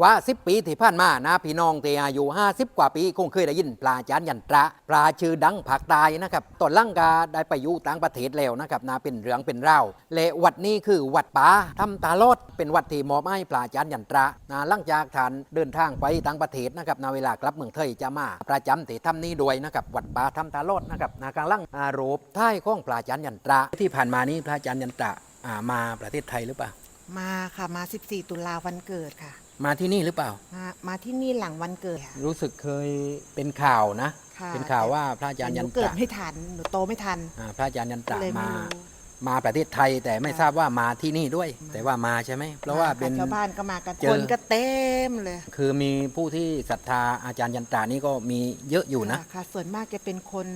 กว่า 10 ปีที่ผ่านมานะพี่น้องที่อายุ50 กว่าปี คงเคยได้ยินปลาจานยันตระปลาชื่อดังภาคใต้นะครับตอนล่างกาได้ไปอยู่ต่างประเทศแล้วนะครับนะเป็นเรื่องเป็นราวและวัดนี้คือวัดป่าทำตาลอดเป็นวัดที่มอบให้ปลาจานยันตระนะหลังจากท่านเดินทางไปต่างประเทศนะครับนเวลากลับเมืองไทยจะมา ประจำที่ทำนี้ด้วยนะครับวัดป่าทำตาลอดนะครับนากลางล่างอารูปท้ายของปลาจานยันตระที่ผ่านมานี้พระอาจารย์ยันตระอ่ามาประเทศไทยหรือเปล่า มาค่ะ มา 14 ตุลาวันเกิดค่ะ มาที่นี่หรือเปล่า มามาที่นี่หลังวันเกิดค่ะ รู้สึกเคยเป็นข่าวนะ ค่ะ เป็นข่าวว่าพระอาจารย์หยันูนตเกิดระไม่ทันหนูโตไม่ทันอ่าพระอาจารย์ยันตก็ระเลยไม่มา รู้ มาประเทศไทยแต่ไม่ค่ะทราบว่ามาที่นี่ด้วย มา แต่ว่ามาใช่ไหมเพราะว่าเป็น ชาวบ้านก็มากันเจอ คนก็เต็มเลยคือมีผู้ที่ศรัทธาอาจารย์ยันตรานี่ก็มีเยอะอยู่นะ ค่ค่ะ ส่วนมากจะเป็นคน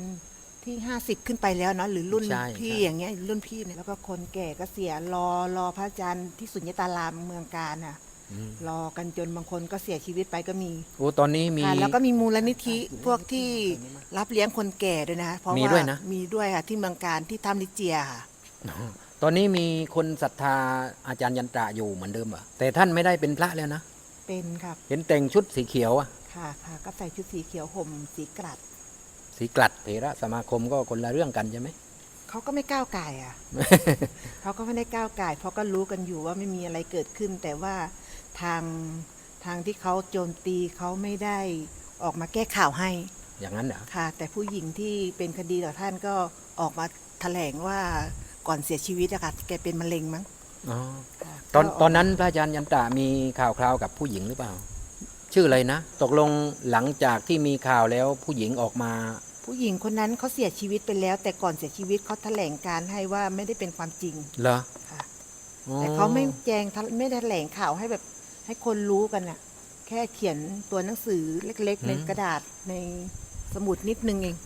ที่ 50 ขึ้นไปแล้วเนาะหรือรุ่นใช่พี่ใช่ อย่างเงี้ยรุ่นพี่เนี่ยแล้วก็คนแก่ก็เสียรอรอพระอาจารย์ที่สุญญตารามเมืองการน่ะอืม รอกันจนบางคนก็เสียชีวิตไปก็มีโอ้ตอนนี้มี ค่ะแล้วก็มีมูลนิธิพวกที่รับเลี้ยงคนแก่ด้วยนะคะเพราะมีว่าด้วยนะ มีด้วยค่ะที่เมืองการที่ถ้ำลิเจียค่ะ ตอนนี้มีคนศรัทธาอาจารย์ยันตราอยู่เหมือนเดิมเหรอแต่ท่านไม่ได้เป็นพระแล้วนะ เป็นครับเห็นแต่งชุดสีเขียวอะค่ะค่ะก็ใส่ชุดสีเขียวห่มสีกรัด สีกลัดเถระสมาคมก็คนละเรื่องกันใช่ไหม เขาก็ไม่ก้าวไก่ายอะ เขาก็ไม่ได้ก้าวไก่ายเพราะก็รู้กันอยู่ว่าไม่มีอะไรเกิดขึ้น แต่ว่าทางทางที่เขาโจมตีเขาไม่ได้ออกมาแก้ข่าวให้ อย่างนั้นเหรอค่ะ แต่ผู้หญิงที่เป็นคดีต่อท่านก็ออกมาแถลงว่าก่อนเสียชีวิตอะค่ะแกเป็นมะเร็งมั้งอ๋อค่ะตอนก็กตอนนั้นพระอาจารย์ยันตรามีข่าวคราวกับผู้หญิงหรือเปล่า ชื่ออะไรนะ ตกลงหลังจากที่มีข่าวแล้วผู้หญิงออกมา ผู้หญิงคนนั้นเขาเสียชีวิตไปแล้ว แต่ก่อนเสียชีวิตเขาแถลงการให้ว่าไม่ได้เป็นความจริงเหรอค่ะอ๋อแต่เขาไม่แจงไม่ได้แถลงข่าวให้แบบให้คนรู้กันน่ะแค่เขียนตัวหนังสือเล็กๆในกระดาษในสมุดนิดนึงเอง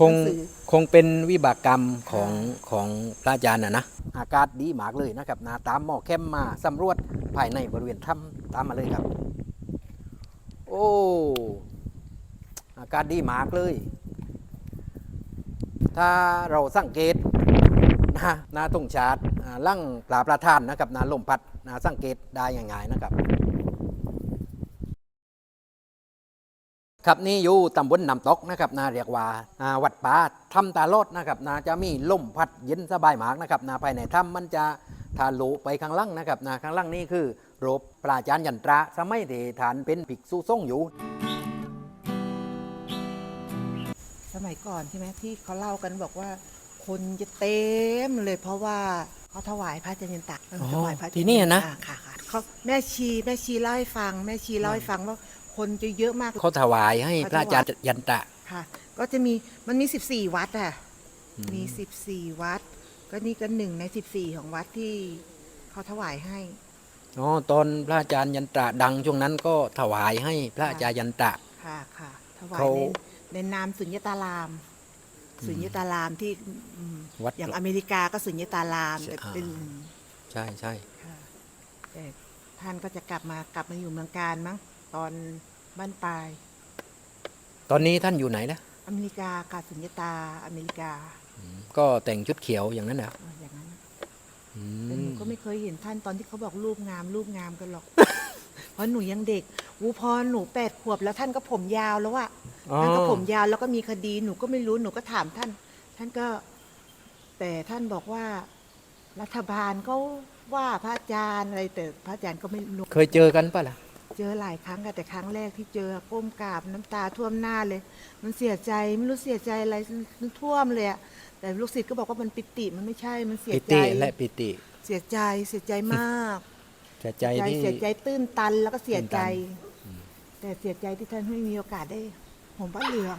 คงหนัสือคงเป็นวิบากกรรมของค่ะของพระอาจารย์นะนะอากาศดีมากเลยนะครับนาตามหมอเข้มมาสำรวจภายในบริเวณถ้ำตามมาเลยครับ โอ้ อากาศดีมากเลย ถ้าเราสังเกตนะนาตรงชาดอ่างปลาประทานนะครับนาลมพัดนาสังเกตได้ง่ายๆนะครับ ครับนี่อยู่ตำบลนำตกนะครับนาเรียกว่าวัดป่าถ้ำตาโลดนะครับนาจะมีลมพัดเย็นสบายมากนะครับนาภายในถ้ำมันจะทะลุไปข้างล่างนะครับนาข้างล่างนี่คือรูปปราจารย์ยันตราสมัยที่ฐานเป็นภิกษุทรงอยู่ มัยก่อนใช่ไหมที่เขาเล่ากันบอกว่า คนจะเต็มเลยเพราะว่าเขาถวายพระจันยันตะเอออ๋อถวายพระที่นี่นะ อ่าค่ะค่ะเขาแม่ชีแม่ชีเล่าให้ฟัง แม่ชีเล่าให้ฟังว่าคนจะเยอะมาก เขาถวายให้พระอาจารย์ยันตระค่ะ ก็จะมีมันมี14วัดอะอืม มี14วัด ก็นี่ก็หนึ่งใน14ของวัดที่เขาถวายให้ อ๋อตอนพระอาจารย์ยันตระดังช่วงนั้นก็ถวายให้พระอาจารย์ยันตระค่ะค่ะถวายเขาใน ในนามสุญญตาราม สุญญตารามที่อืมวัดอย่างอเมริกาก็สุญญตารามใช่แต่เป็นอ่าใช่ใช่ค่ะแต่ท่านก็จะกลับมากลับมาอยู่เมืองการมั้งตอนบ้านปลาย ตอนนี้ท่านอยู่ไหนนะอเมริกาค่ะสุญญตาอเมริกาอืมก็แต่งชุดเขียวอย่างนั้นเหรอเอออย่างนั้นอืแต่หนูมก็ไม่เคยเห็นท่านตอนที่เขาบอกรูปงามรูปงามกันหรอก เพราะหนูยังเด็กอูพอหนูแปดขวบแล้วท่านก็ผมยาวแล้วอะ อ๋อ ท่านก็ผมยาวแล้วก็มีคดีหนูก็ไม่รู้หนูก็ถามท่าน ท่านก็ แต่ท่านบอกว่า รัฐบาลก็ว่าพระอาจารย์อะไรแต่พระอาจารย์ก็ไม่รู้เคยเจอกันปะล่ะ เจอหลายครั้งค่ะแต่ครั้งแรกที่เจอก้มกราบน้ำตาท่วมหน้าเลย มันเสียใจไม่รู้เสียใจอะไรมันท่วมเลยอะแต่ลูกศิษย์ก็บอกว่ามันปิติมันไม่ใช่มันเสียปิใจติและปิติเสียใจเสียใจมากเสียใจที่ เสียใจตื้นตันแล้วก็เสียใจ ตื้นตั แต่เสียใจที่ท่านไม่มีโอกาสได้ ผมผ้าเหลือง